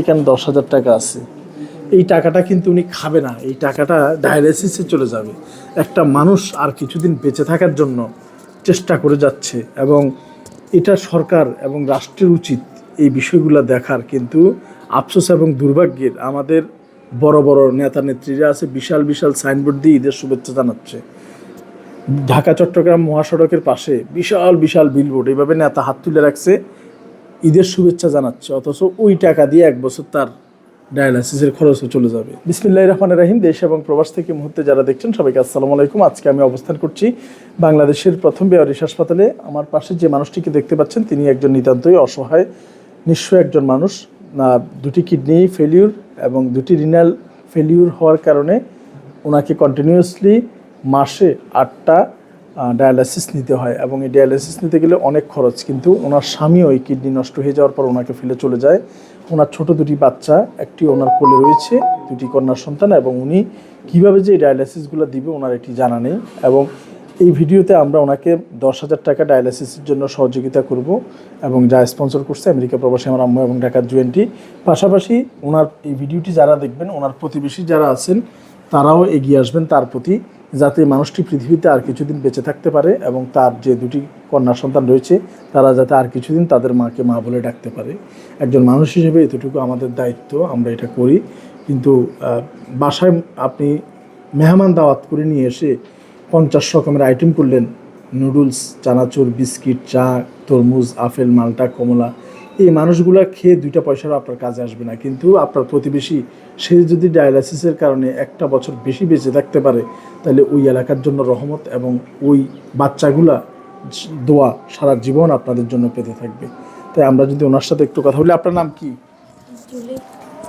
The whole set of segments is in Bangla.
এখানে দশ হাজার টাকা আছে। এই টাকাটা কিন্তু উনি খাবে না। এই টাকাটা ডায়ালিসিসে চলে যাবে। একটা মানুষ আর কিছুদিন বেঁচে থাকার জন্য চেষ্টা করে যাচ্ছে এবং এটা সরকার এবং রাষ্ট্রের উচিত এই বিষয়গুলো দেখার। কিন্তু আফসোস এবং দুর্ভাগ্যের আমাদের বড় বড় নেতা নেত্রীরা আছে, বিশাল বিশাল সাইনবোর্ড দিয়ে ঈদের শুভেচ্ছা জানাচ্ছে। ঢাকা, চট্টগ্রাম মহাসড়কের পাশে বিশাল বিশাল বিলবোর্ড এইভাবে নেতা হাত তুলে রাখছে। ঈদের শুভেচ্ছা জানাচ্ছে, অথচ ওই টাকা দিয়ে এক বছর তার ডায়ালাসিসের খরচও চলে যাবে। বিসমিল্লাহ রহমান রাহিম, দেশ এবং প্রবাস থেকে মুহূর্তে যারা দেখছেন সবাইকে আসসালামু আলাইকুম। আজকে আমি অবস্থান করছি বাংলাদেশের প্রথম বেয়ারিশ হাসপাতালে। আমার পাশে যে মানুষটিকে দেখতে পাচ্ছেন, তিনি একজন নিতান্তই অসহায়, নিঃস্ব একজন মানুষ। না, দুটি কিডনি ফেলিউর এবং দুটি রিনাল ফেলিউর হওয়ার কারণে ওনাকে কন্টিনিউয়াসলি মাসে আটটা ডায়ালাসিস নিতে হয় এবং এই ডায়ালাইসিস নিতে গেলে অনেক খরচ। কিন্তু ওনার স্বামী ওই কিডনি নষ্ট হয়ে যাওয়ার পর ওনাকে ফেলে চলে যায়। ওনার ছোট দুটি বাচ্চা, একটি ওনার কোলে রয়েছে, দুটি কন্যা সন্তান এবং উনি কীভাবে যে এই ডায়ালাসিসগুলো দিবে ওনার এটি জানা নেই এবং এই ভিডিওতে আমরা ওনাকে দশ হাজার টাকা ডায়ালাইসিসের জন্য সহযোগিতা করব এবং যা স্পন্সর করছে আমেরিকা প্রবাসী আমার আম্মু এবং ঢাকার জুয়েন্টি পাশাপাশি ওনার এই ভিডিওটি যারা দেখবেন, ওনার প্রতিবেশী যারা আছেন, তারাও এগিয়ে আসবেন তার প্রতি। যাতে মানুষটি পৃথিবীতে আর কিছুদিন বেঁচে থাকতে পারে এবং তার যে দুটি কন্যা সন্তান রয়েছে, তারা যাতে আর কিছুদিন তাদের মাকে মা বলে ডাকতে পারে। একজন মানুষ হিসেবে এতটুকু আমাদের দায়িত্ব, আমরা এটা করি। কিন্তু বাসায় আপনি মেহমান দাওয়াত করে নিয়ে এসে পঞ্চাশ রকমের আইটেম করলেন। নুডলস, চানাচুর, বিস্কিট, চা, তরমুজ, আপেল, মালটা, কমলা। এই মানুষগুলা খেয়ে দুইটা পয়সারও আপনার কাজে আসবে না। কিন্তু আপনার প্রতিবেশী সে যদি ডায়ালাসিসের কারণে একটা বছর বেশি বেঁচে থাকতে পারে তাহলে ওই এলাকার জন্য রহমত এবং ওই বাচ্চাগুলা দোয়া সারা জীবন আপনাদের জন্য পেতে থাকবে। তাই আমরা যদি ওনার সাথে একটু কথা বলি আপনার নাম কি?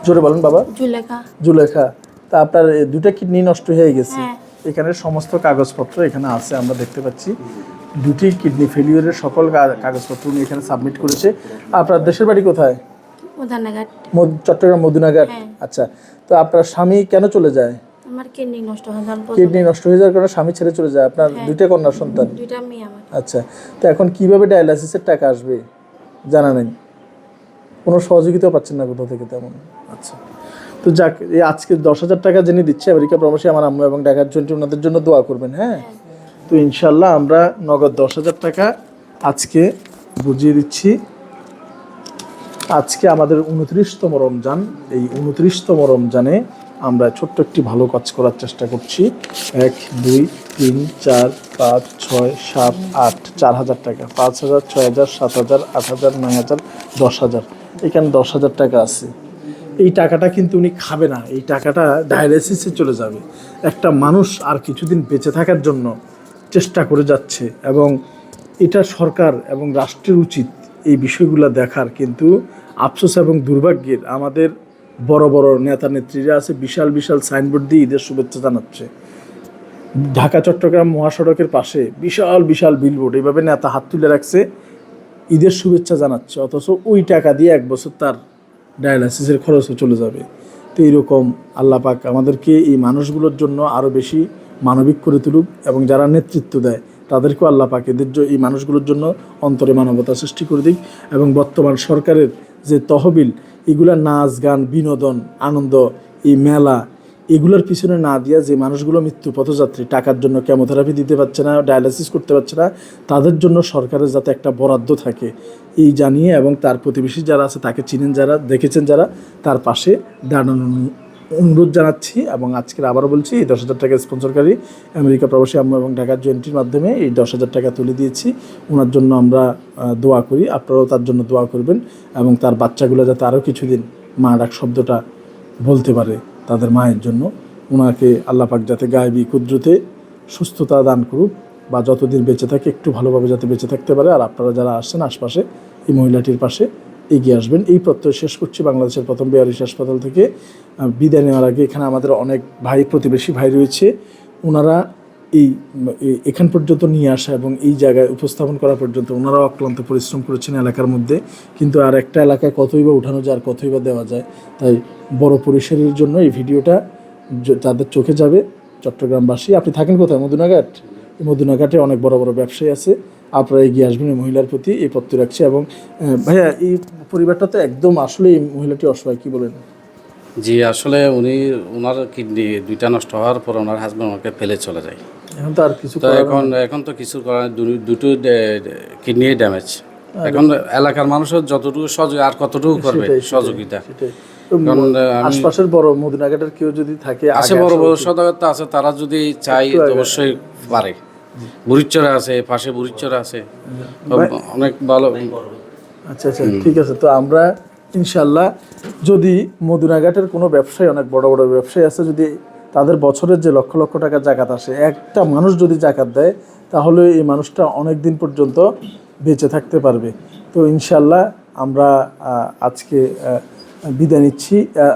জোরে বলেন বাবা। জুলেখা। জুলেখা। তা আপনার দুটা কিডনি নষ্ট হয়ে গেছে। হ্যাঁ। এখানে সমস্ত কাগজপত্র এখানে আছে আমরা দেখতে পাচ্ছি। দুটি কিডনি ফেলিওরের সকল কাগজপত্র উনি এখানে সাবমিট করেছে। আপনার দেশের বাড়ি কোথায়? চট্টগ্রাম মদিনাঘাট হ্যাঁ। আচ্ছা তো আপনার স্বামী কেন চলে যায়? আমার কিডনি নষ্ট হয়ে যাওয়ার পর কিডনি নষ্ট হয়ে যাওয়ার কারণে স্বামী ছেড়ে চলে যায়। আপনার দুইটা কন্যা সন্তান? দুইটা মেয়ে আমার। আচ্ছা তো এখন কীভাবে ডায়ালাসিসের টাকা আসবে? জানা নেই। কোনো সহযোগিতাও পাচ্ছেন না কোথাও থেকে তেমন। আচ্ছা তো যাক এই আজকে দশ হাজার টাকা যিনি দিচ্ছে আমেরিকা প্রবাসী আমার আম্মু এবং ঢাকার জন্য ওনাদের জন্য দোয়া করবেন হ্যাঁ। তো ইনশাল্লাহ আমরা নগদ দশ হাজার টাকা আজকে বুঝিয়ে দিচ্ছি। আজকে আমাদের উনত্রিশতম রমজান। এই উনত্রিশতম রমজানে আমরা ছোট্ট একটি ভালো কাজ করার চেষ্টা করছি। এক, দুই, তিন, চার, পাঁচ, ছয়, সাত, আট, চার হাজার টাকা। পাঁচ হাজার, ছয় হাজার, সাত হাজার, আট হাজার, নয় হাজার, দশ হাজার। এখানে দশ হাজার টাকা আছে। এই টাকাটা কিন্তু উনি খাবে না। এই টাকাটা ডায়ালিসিসে চলে যাবে। একটা মানুষ আর কিছুদিন বেঁচে থাকার জন্য চেষ্টা করে যাচ্ছে এবং এটা সরকার এবং রাষ্ট্রের উচিত এই বিষয়গুলো দেখার। কিন্তু আফসোস এবং দুর্ভাগ্যের আমাদের বড় বড় নেতা নেত্রীরা আছে, বিশাল বিশাল সাইনবোর্ড দিয়ে ঈদের শুভেচ্ছা জানাচ্ছে। ঢাকা, চট্টগ্রাম মহাসড়কের পাশে বিশাল বিশাল বিলবোর্ড এইভাবে নেতা হাত তুলে রাখছে, ঈদের শুভেচ্ছা জানাচ্ছে, অথচ ওই টাকা দিয়ে এক বছর তার ডায়ালাইসিসের খরচও চলে যাবে। তো এইরকম আল্লাহ পাক আমাদেরকে এই মানুষগুলোর জন্য আরও বেশি মানবিক করে তুলুক এবং যারা নেতৃত্ব দেয়, তাদেরকেও আল্লাহ পাক এদের এই মানুষগুলোর জন্য অন্তরে মানবতা সৃষ্টি করে দিক এবং বর্তমান সরকারের যে তহবিল, এগুলা নাচ, গান, বিনোদন, আনন্দ, এই মেলা, এগুলোর পিছনে না দিয়া যে মানুষগুলো মৃত্যু পথযাত্রী, টাকার জন্য কেমোথেরাপি দিতে পারছে না ডায়ালিসিস করতে পারছে না, তাদের জন্য সরকারের যাতে একটা বরাদ্দ থাকে। এই জানিয়ে এবং তার প্রতিবেশী যারা আছে, তাকে চিনেন যারা, দেখেছেন যারা, তার পাশে দাঁড়ানোর অনুরোধ জানাচ্ছি এবং আজকের আবারও বলছি, এই দশ হাজার টাকা স্পন্সরকারী আমেরিকা প্রবাসী আমরা এবং ঢাকার জয়েন্টির মাধ্যমে এই দশ হাজার টাকা তুলে দিয়েছি। ওনার জন্য আমরা দোয়া করি। আপনারাও তার জন্য দোয়া করবেন এবং তার বাচ্চাগুলো যাতে আরও কিছুদিন মা ডাক শব্দটা বলতে পারে তাদের মায়ের জন্য। ওনাকে আল্লাহ পাক যাতে গায়েবী কুদ্রুতে সুস্থতা দান করুক বা যতদিন বেঁচে থাকে, একটু ভালোভাবে যাতে বেঁচে থাকতে পারে। আর আপনারা যারা আসছেন আশপাশে, এই মহিলাটির পাশে এগিয়ে আসবেন। এই প্রত্যয় শেষ করছি বাংলাদেশের প্রথম বিহারিস হাসপাতাল থেকে। বিদায় নেওয়ার আগে এখানে আমাদের অনেক ভাই, প্রতিবেশী ভাই রয়েছে। ওনারা এই এখান পর্যন্ত নিয়ে আসা এবং এই জায়গায় উপস্থাপন করা পর্যন্ত ওনারাও অক্লান্ত পরিশ্রম করেছেন এলাকার মধ্যে। কিন্তু আর একটা এলাকায় কতই বা উঠানো যায়, আর কতই বা দেওয়া যায়, তাই বড় পরিসরের জন্য এই ভিডিওটা তাদের চোখে যাবে। চট্টগ্রামবাসী, আপনি থাকেন কোথায়? মদুনাঘাট এই মদুনাঘাটে অনেক বড় বড় ব্যবসায়ী আছে। আপনারা এগিয়ে আসবেন এই মহিলার প্রতি এই পত্র রাখছি এবং ভাইয়া এই পরিবারটা তো একদম আসলে এই মহিলাটি অসহায় কি বলেন? জি আসলে উনি ওনার কিডনি দুইটা নষ্ট হওয়ার পর ওনার হাজব্যান্ড ওনাকে ফেলে চলে যায়। এখন তো আর কিছু এখন এখন তো কিছু করার দুটো কিডনি ড্যামেজ এখন এলাকার মানুষের যতটুকু সহযোগ আর কতটুকু করবে? সহযোগিতা। আশপাশের বড় মদিনাঘাটের কেউ যদি থাকে আছে বড় বড়। সদস্য আছে তারা যদি চাই অবশ্যই পারে। বুড়িচরা আছে পাশে বুড়িচরা আছে। অনেক ভালো। আচ্ছা আচ্ছা ঠিক আছে। তো আমরা ইনশাল্লাহ যদি মদিনাঘাটের কোনো ব্যবসায়ী অনেক বড় বড় ব্যবসায়ী আছে যদি তাদের বছরের যে লক্ষ লক্ষ টাকা জাকাত আসে একটা মানুষ যদি জাকাত দেয় তাহলে এই মানুষটা অনেক দিন পর্যন্ত বেঁচে থাকতে পারবে। তো ইনশাল্লাহ আমরা আজকে বিদায় নিচ্ছি।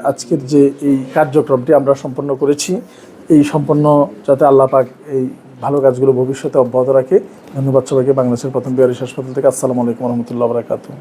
আজকের যে এই কার্যক্রমটি আমরা সম্পন্ন করেছি এই সম্পন্ন যাতে আল্লাহ পাক এই ভালো কাজগুলো ভবিষ্যতে অব্যাহত রাখে। ধন্যবাদ সবাইকে। বাংলাদেশের প্রথম বিহারী হাসপাতাল থেকে আসসালামু আলাইকুম রহমতুল্লাহ বরাকাতু